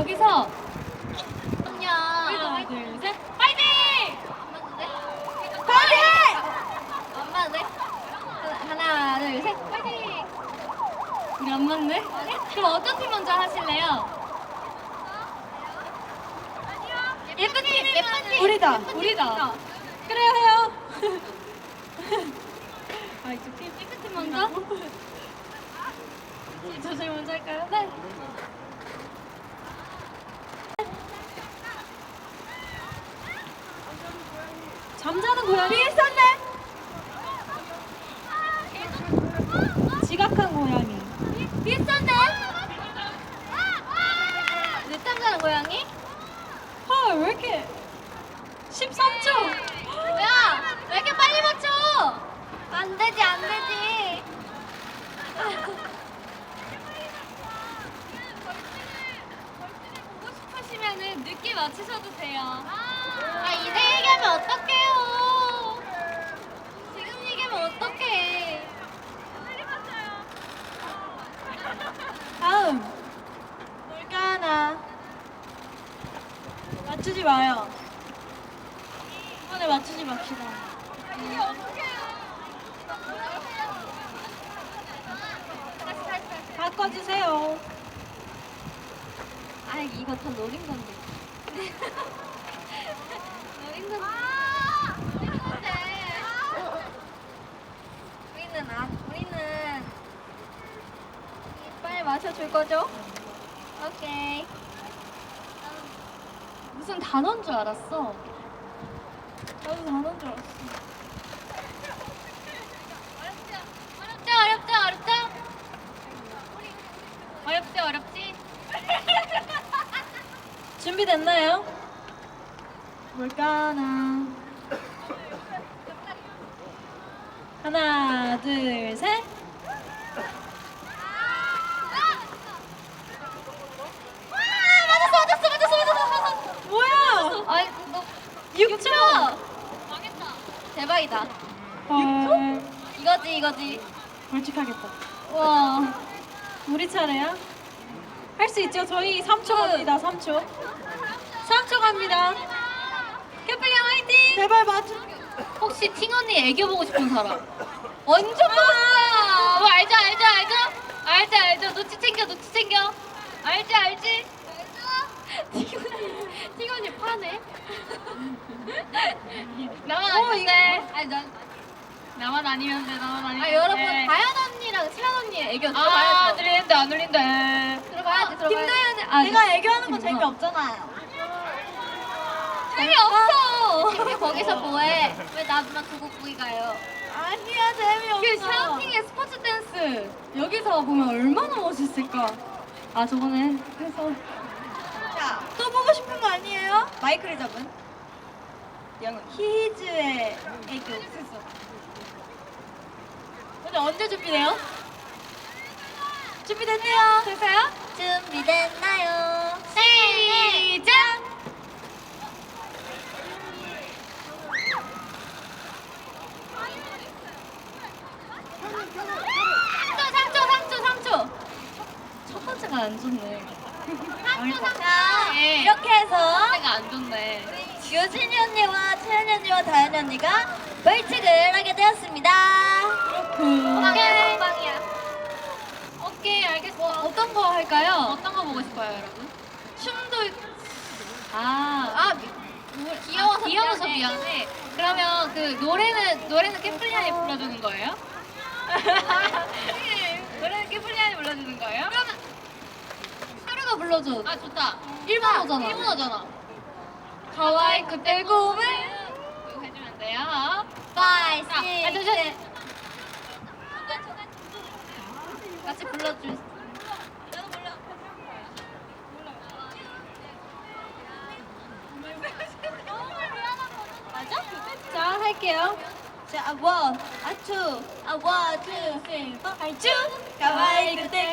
여기서 안녕. 하나, 둘, 셋, 파이팅! 엄마 네. 하나 둘 셋. 파이팅. 우리 안 맞네? 그럼 어떤 팀 먼저 하실래요? 예쁜 팀 예쁜 팀. 우리다. 우리다. 그래요 해요. 아, 이쪽 팀, 핑크 팀 먼저? 저 제일 먼저 할까요? 네. 잠자는 고양이. 있었네. 지각한 고양이. 비슷한데? 늦잠 자는 고양이? 헐, 왜 이렇게 13초. 야, 왜 이렇게 빨리 맞춰? 안 되지, 안 되지. 보고 싶으시면은 늦게 맞추셔도 돼요. 아, 이제 얘기하면 어떡해요? 지금 얘기하면 어떡해? 다음. 뭘까나. 맞추지 마요. 이번에 맞추지 맙시다. 바꿔주세요. 아, 이거 다 노린 건데. 건데. 노린 건데. 우리는 안, 우리는 빨리 마셔줄 거죠? 오케이. 무슨 단어인 줄 알았어. 나도 단어인 줄 알았어. 어렵죠, 어렵죠, 어렵죠? 어렵지, 어렵지? 준비됐나요? 뭘까나. 하나, 둘, 셋. 맞았어, 맞았어, 맞았어, 맞았어. 뭐야? 아이, 너 6초. 망했다. 대박이다. 헐. 이거지, 이거지. 벌칙하겠다. 와. 우리 차례야? 할 수 있죠? 저희 3초 갑니다. 3초. 3초 갑니다. 제발 맞춰. 혹시 팅 언니 애교 보고 싶은 사람? 완전 멋있어. 뭐 알죠, 알죠, 알죠? 알죠, 알죠. 놓치 챙겨, 놓치 챙겨. 알지, 알지? 팅 언니, 팅 언니 파네. 나만 어, 아니면 돼. 아니, 난 나만 아니면 돼, 나만 아니면 아 돼. 여러분 다현 언니랑 채연 언니의 애교 아, 들어봐야죠. 들리는데 안 들린대. 들어봐야지, 들어봐야지. 김다현이 아, 내가 애교하는 거 재미없잖아요. 재미없어. 캠피 거기서 뭐해? 왜 나만 두고 거기 가요? 아니야, 그 재미없어. 샤우팅의 스포츠 댄스 여기서 보면 얼마나 멋있을까. 아 저번에 해서 자, 또 보고 싶은 거 아니에요? 마이크를 잡은 영은 히즈의 애교 스스. 오늘 언제 준비돼요? 준비됐네요. 됐어요? 준비됐나요? 시작. 3초, 3초, 3초. 안 좋네. 자, 네. 이렇게 해서 첫 번째가 안 좋네. 유진이 언니와 채연이 언니와 다현이 언니가 벌칙을 하게 되었습니다. 빵이야. 오케이, 알겠어. 어떤 거 할까요? 어떤 거 보고 싶어요, 여러분? 춤도 있- 아, 아, 귀여워서 귀여워서 미안해. 미안해. 그러면 그 노래는 노래는 깨플리안이 불러주는 거예요? 노래는 깨플리안이 불러주는 거예요? 그러면 하루가 불러줘. 아 좋다. 일본어잖아. 일본어잖아. 가와이 그때 고메 이거 해주면 돼요. 파이, 자, 아, 시, 잠시만요. 같이 불러줄. 맞아? 자, 할게요. 자, 아, 원, 아, 투, 아, 원, 투, 쓰리, 포, 아, 쭈. 가와이 그때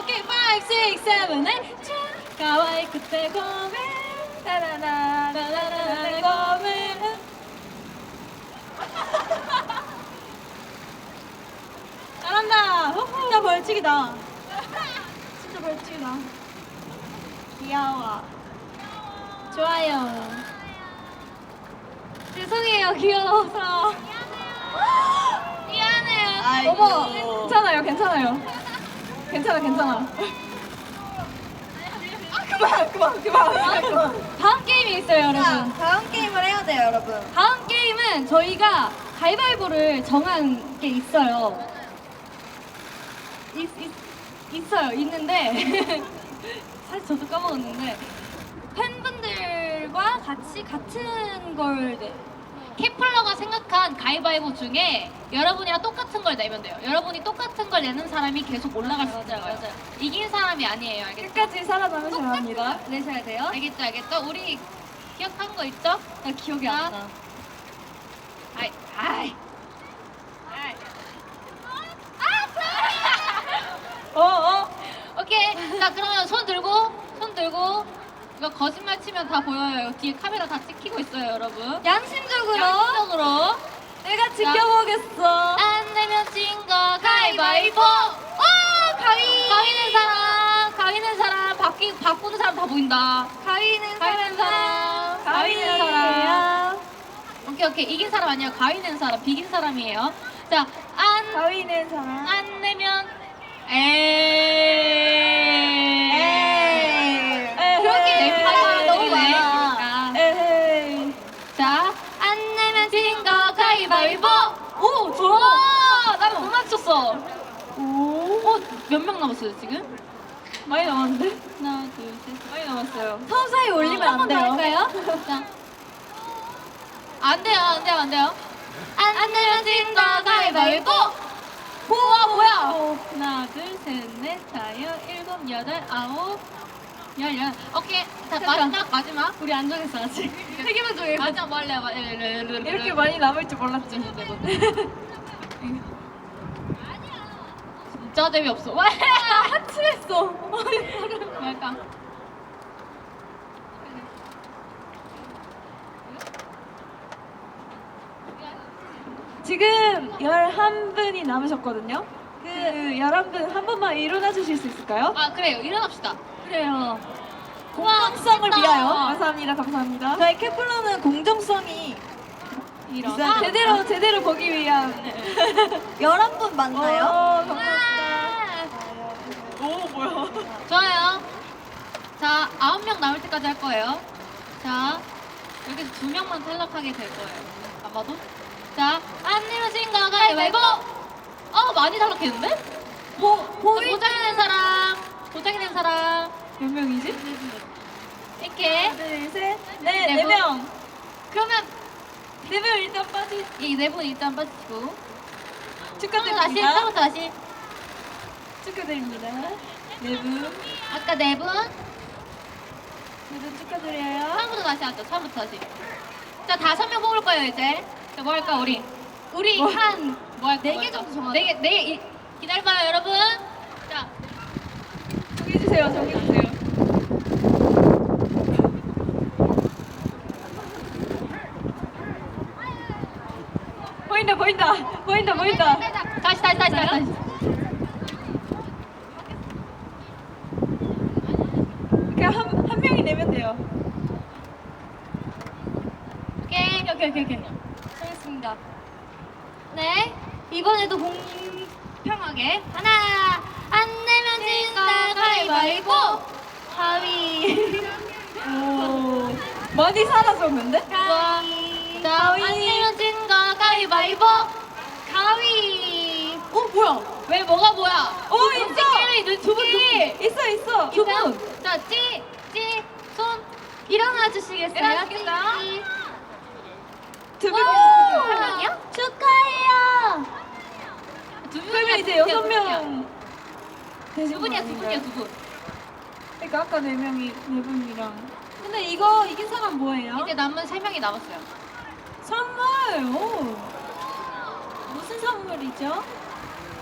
오케이. 5, 6, 7, 8. 가와이 그때 고메. 따라라, 고메. 잘한다. 진짜 벌칙이다. 진짜 벌칙이다. 귀여워. 좋아요. 죄송해요. 귀여워서. 미안해요. 어머. 괜찮아요. 괜찮아요. 괜찮아. 괜찮아. 그만, 그만, 그만, 그만. 다음 게임이 있어요, 자, 여러분. 다음 게임을 해야 돼요, 여러분. 다음 게임은 저희가 가위바위보를 정한 게 있어요. 있, 있, 있어요. 있는데 사실 저도 까먹었는데 팬분들과 같이 같은 걸 내. 케플러가 생각한 가위바위보 중에 여러분이랑 똑같은 걸 내면 돼요. 여러분이 똑같은 걸 내는 사람이 계속 올라갈 수 있어요. 맞아요. 이긴 사람이 아니에요. 알겠죠? 끝까지 살아남으셔야 합니다. 내셔야 돼요. 알겠죠? 알겠죠? 우리 기억한 거 있죠? 나 기억이 안 나. 아이, 아이. 아이. 어, 어. 오케이. 자, 그러면 손 들고, 손 들고. 이거 거짓말 치면 다 보여요. 이거 뒤에 카메라 다 찍히고 있어요, 여러분. 양심적으로 양심적으로. 내가 지켜보겠어. 안 내면 진거 가위바위보. 오, 가위. 가위는 사람. 가위는 사람. 바뀌, 바꾸는 사람 다 보인다. 가위는 가위는 사람. 가위는 사람. 오케이, 오케이. 이긴 사람 아니에요. 가위는 사람. 비긴 사람이에요. 자, 안, 가위는 사람. 안 내면 에 어, 몇 명 남았어요 지금? 많이 남았는데? 하나, 둘, 셋. 많이 남았어요. 서서히 올리면 안 한번 더 돼요. 할까요? 자. 안 돼요, 안 돼요, 안 돼요. 안, 안 내면 진거 가위바위보. 우와, 뭐야? 하나, 둘, 셋, 넷, 다섯, 일곱, 여덟, 아홉, 열, 열. 오케이. 자, 마지막, 마지막. 우리 안 정했어, 아직. 세 개만 정해. 마지막? 마- 이렇게 많이 남을 줄 몰랐지. 진짜 재미없어. 와, 하트했어. 뭐랄까. 지금 11분이 남으셨거든요. 그 11분 한 번만 일어나 주실 수 있을까요? 아, 그래요. 일어납시다. 그래요. 공정성을 됐다. 위하여. 감사합니다. 감사합니다. 저희 케플러는 공정성이 이런. 있어야 제대로 제대로 보기 위한 11분 맞나요? 어, 감사합니다. 오, 뭐야? 좋아요. 자, 아홉 명 남을 때까지 할 거예요. 자, 여기서 두 명만 탈락하게 될 거예요. 아마도. 자, 안 내려진 거 가위바위보! 어, 많이 탈락했는데? 보, 보, 도장이 된 사람, 도장이 된 사람. 몇 명이지? 이렇게. 하나, 둘, 셋, 넷, 네네 분. 명. 그러면 네 명 일단 빠지. 이 네 분 일단 빠지고. 처음부터 다시, 축하드립니다. 처음부터 다시. 축하드립니다. 네 분. 아까 네 분. 모두 축하드려요. 처음부터 다시 하죠. 처음부터 다시. 자, 다섯 명 뽑을 거예요, 이제. 자, 뭐 할까, 우리? 우리 뭐? 한, 뭐 할까? 네개? 정도 정하자. 네 개, 네 개. 이- 기다려봐요, 여러분. 자, 정해주세요, 정해주세요. 보인다, 보인다, 보인다, 보인다. 다시, 다시, 다시, 다시. 다시. 그냥 한, 한 명이 내면 돼요. 오케이, 오케이, 오케이, 오케이. 하겠습니다. 네. 이번에도 공평하게. 하나, 안 내면 진다, 가위바위보. 가위. 오, 많이 사라졌는데? 가위. 자, 안 내면 진거 가위바위보. 가위. 어, 뭐야? 왜, 뭐가 뭐야? 어, 두 있어! 분끼리, 눈 두 분끼리. 있어, 있어. 두 분. 자, 찌, 찌, 손. 일어나 주시겠어요? 일어나겠습니다. 찌. 두 오! 분. 한 명이요? 축하해요. 두두 여섯. 명. 두 분이야, 거 두? 분이야, 두 분. 그러니까 아까 네 명이 네 분이랑. 근데 이거 이긴 사람 뭐예요? 이제 남은 세 명이 남았어요. 선물. 거예요? 무슨 선물이죠?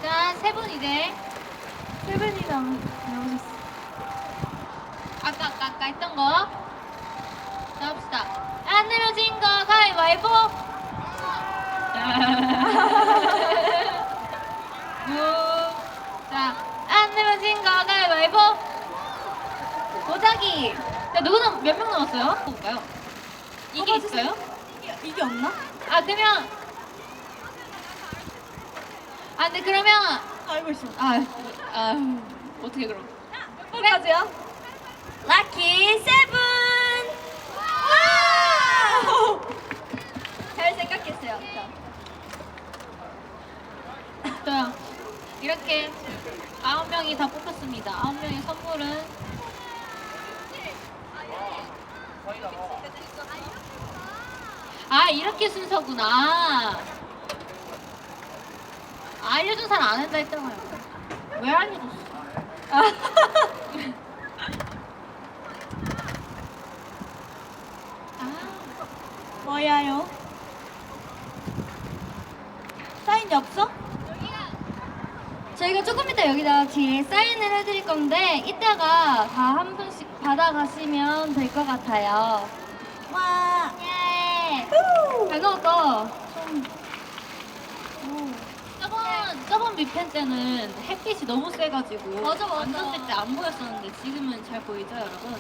자, 세분 이제 세븐이 남 나오셨어. 아까 아까 아까 했던 거. 자, 봅시다. 안 내면 진거 가위바위보. 무. 자, 안 내면 진거 가위바위보. 보자기. 자, 누구는 몇 명 남았어요? 볼까요? 이게 뽑아주세요. 있어요? 이게, 없나? 아, 그러면. 아, 근데 그러면. 알고 있어. 아, 아, 어떻게 그럼? 몇 번까지요? 라키 세븐. 와! 잘 생각했어요. 저. 자, 이렇게 아홉 명이 다 뽑혔습니다. 아홉 명의 선물은 아 이렇게 순서구나. 아, 알려준 사람 안 한다 했잖아요. 왜 알려줬어? 아. 아, 뭐야요? 사인 이 없어? 저희가 조금 이따 여기다 뒤에 사인을 해드릴 건데 이따가 다 한 분씩 받아가시면 될 것 같아요. 와. 예. 후. 잘 넣었다. 저번 저번 미팬 때는 햇빛이 너무 세가지고 맞아, 맞아. 앉았을 때 안 보였었는데 지금은 잘 보이죠, 여러분?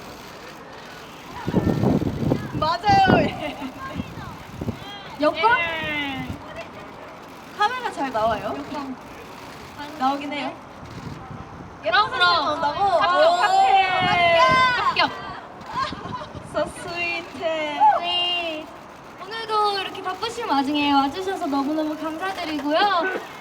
맞아요. 여권? 예. 카메라 잘 나와요? 나오긴 해요. 그럼 그럼 나온다고? 합격, 오, 합격. So sweet. 네. 오늘도 이렇게 바쁘신 와중에 와주셔서 너무너무 감사드리고요.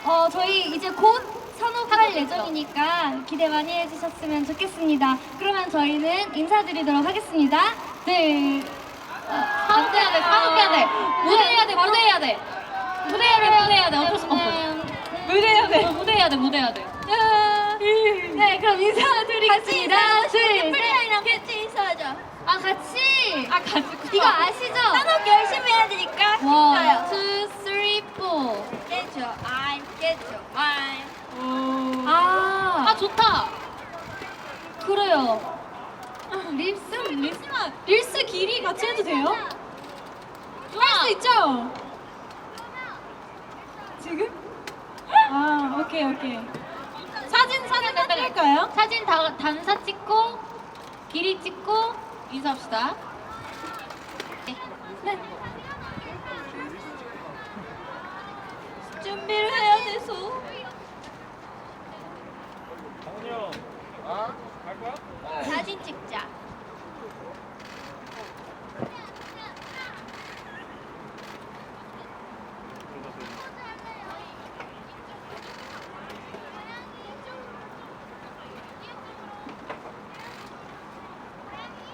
어, 저희 이제 곧 산업할 예정이니까 기대 많이 해주셨으면 좋겠습니다. 그러면 저희는 인사드리도록 하겠습니다. 네. 산업해야 돼, 산업해야 돼. 무대해야 돼, 무대해야 돼. 무대해야 돼, 무대해야 돼. 어쩔 수가 없어. 무대해야 돼. 어, 무대해야 돼, 무대해야 돼. 네, 그럼 인사드리겠습니다. 둘, 셋. 플레이랑 같이 인사하자. 아, 같이. 아, 가지고. 이거 아시죠? 산업 열심히 해야 되니까. 원, 투, 쓰리, 포. Get your eye, get your eye. 아, 아, 좋다. 그래요. 립스? 립스만. 릴스 길이 같이 해도 돼요? 할 수 있죠? 지금? 아, 오케이, 오케이. 사진, 사진 다 할까요? 사진 다, 단사 찍고, 길이 찍고, 인사합시다. 네. 준비를 해야 돼서. 정훈이 형, 아? 갈 거야? 사진 찍자.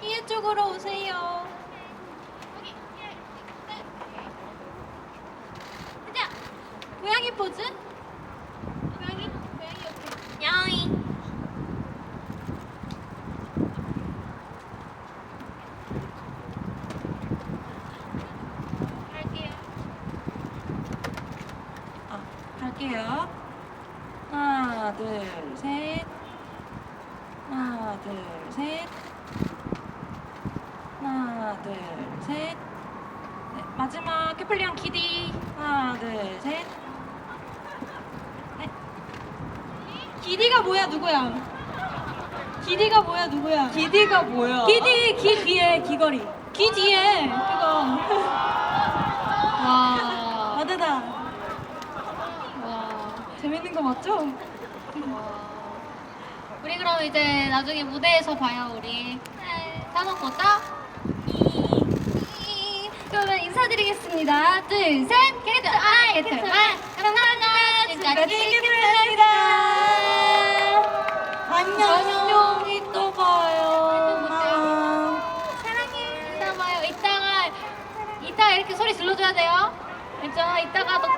이쪽으로 오세요. 자, 고양이 포즈. 고양이, 고양이 오케이. 야옹이. 할게요. 아, 할게요. 하나, 둘, 셋. 하나, 둘, 셋. 하나, 둘, 셋. 네, 마지막 캐플리언 기디. 하나, 둘, 셋. 네. 기디가 뭐야 누구야? 기디가 뭐야 누구야? 기디가 뭐야? 기디 기 뒤에 귀걸이. 귀 뒤에 그거. 와. 맞다. 와. 재밌는 거 맞죠? 우리 그럼 이제 나중에 무대에서 봐요, 우리. 산업 보다? 그러면 인사드리겠습니다. 둘, 셋. 게트 아이, 게트 아이. 하나, 지금까지 플레이입니다. 안녕. 안녕, 이또 봐요. 사랑해. 이따 봐요. 이따가, 이따가 이렇게 소리 질러줘야 돼요. 그죠? 이따가 더 크게.